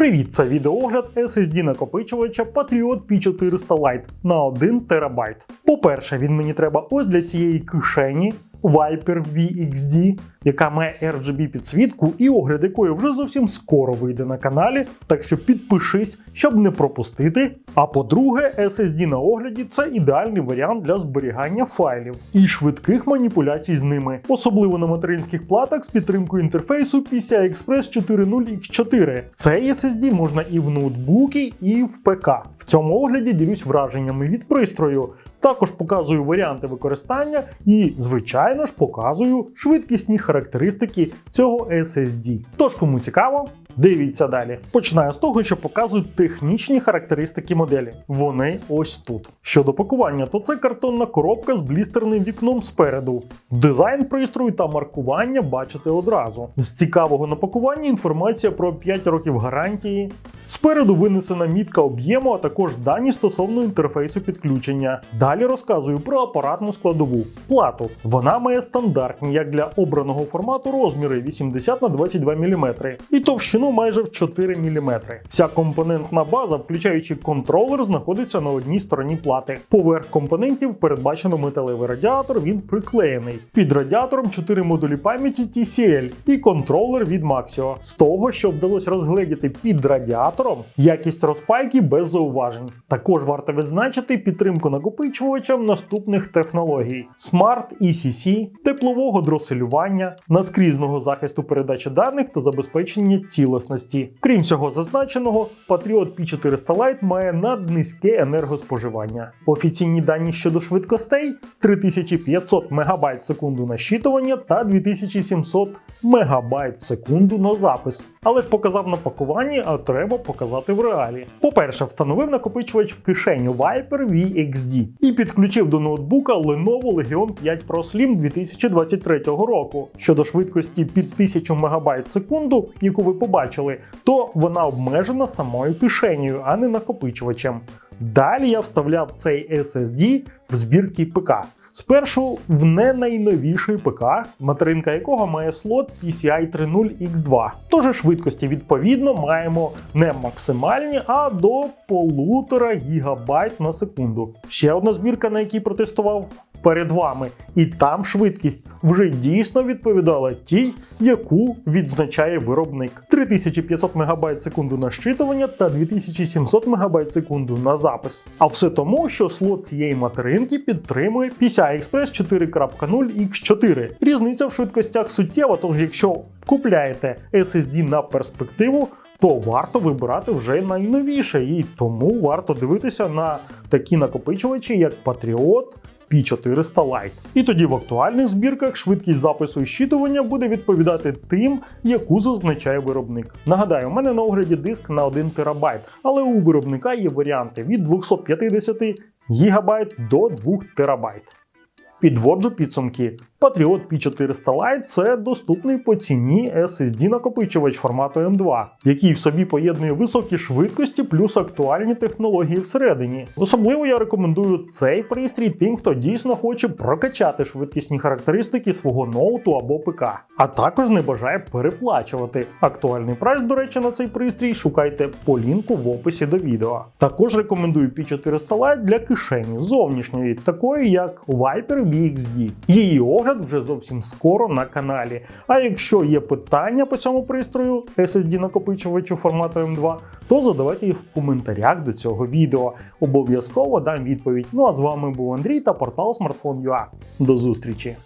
Привіт, це відеоогляд SSD накопичувача Patriot P400 Lite на 1 ТБ. По-перше, він мені треба ось для цієї кишені Viper VXD, яка має RGB підсвітку і огляд якої вже зовсім скоро вийде на каналі, так що підпишись, щоб не пропустити. А по-друге, SSD на огляді це ідеальний варіант для зберігання файлів і швидких маніпуляцій з ними, особливо на материнських платах з підтримкою інтерфейсу PCI Express 4.0X4. Цей SSD можна і в ноутбуки, і в ПК. В цьому огляді ділюсь враженнями від пристрою. Також показую варіанти використання і, звичайно ж, показую швидкісні характеристики цього SSD. Тож, кому цікаво, дивіться далі. Починаю з того, що показую технічні характеристики моделі. Вони ось тут. Щодо пакування, то це картонна коробка з блістерним вікном спереду. Дизайн пристрою та маркування бачите одразу. З цікавого на пакуванні інформація про 5 років гарантії. Спереду винесена мітка об'єму, а також дані стосовно інтерфейсу підключення. Далі розказую про апаратну складову плату. Вона має стандартні, як для обраного формату, розміри 80 на 22 мм і товщину майже в 4 мм. Вся компонентна база, включаючи контролер, знаходиться на одній стороні плати. Поверх компонентів передбачено металевий радіатор, він приклеєний. Під радіатором 4 модулі пам'яті TCL і контролер від Maxio. З того, що вдалося розгледіти під радіатором, якість розпайки без зауважень. Також варто відзначити підтримку накопичувачам наступних технологій: Smart ECC, теплового дроселювання, наскрізного захисту передачі даних та забезпечення цілісності. Крім всього зазначеного, Patriot P400 Lite має наднизьке енергоспоживання. Офіційні дані щодо швидкостей 3500 МБ в секунду на щитування та 2700 МБ в секунду на запис. Але ж показав на пакуванні, а треба показати в реалі. По-перше, встановив накопичувач в кишеню Viper VXD і підключив до ноутбука Lenovo Legion 5 Pro Slim 2023 року. Щодо швидкості під 1000 МБ в секунду, яку ви побачили, то вона обмежена самою кишенею, а не накопичувачем. Далі я вставляв цей SSD в збірки ПК. Спершу в не найновіший ПК, материнка якого має слот PCI 3.0 X2. Тож швидкості відповідно маємо не максимальні, а до 1,5 ГБ на секунду. Ще одна збірка, на якій протестував. Перед вами, і там швидкість вже дійсно відповідала тій, яку відзначає виробник: 3500 МБ секунду на щитування та 2700 МБ секунду на запис. А все тому, що слот цієї материнки підтримує PCI Express 4.0 X4. Різниця в швидкостях суттєва, тож якщо купляєте SSD на перспективу. То варто вибирати вже найновіше, і тому варто дивитися на такі накопичувачі, як Patriot, P400 Lite. І тоді в актуальних збірках швидкість запису і щитування буде відповідати тим, яку зазначає виробник. Нагадаю, у мене на огляді диск на 1 ТБ, але у виробника є варіанти від 250 ГБ до 2 ТБ. Підводжу підсумки. Patriot P400 Lite це доступний по ціні SSD накопичувач формату M2, який в собі поєднує високі швидкості плюс актуальні технології всередині. Особливо я рекомендую цей пристрій тим, хто дійсно хоче прокачати швидкісні характеристики свого ноуту або ПК, а також не бажає переплачувати. Актуальний прайс, до речі, на цей пристрій шукайте по лінку в описі до відео. Також рекомендую P400 Lite для кишені зовнішньої, такої як Viper VXD. Її огляд вже зовсім скоро на каналі. А якщо є питання по цьому пристрою SSD накопичувачу формату M2, то задавайте їх в коментарях до цього відео. Обов'язково дам відповідь. Ну а з вами був Андрій та портал Smartphone.ua. До зустрічі!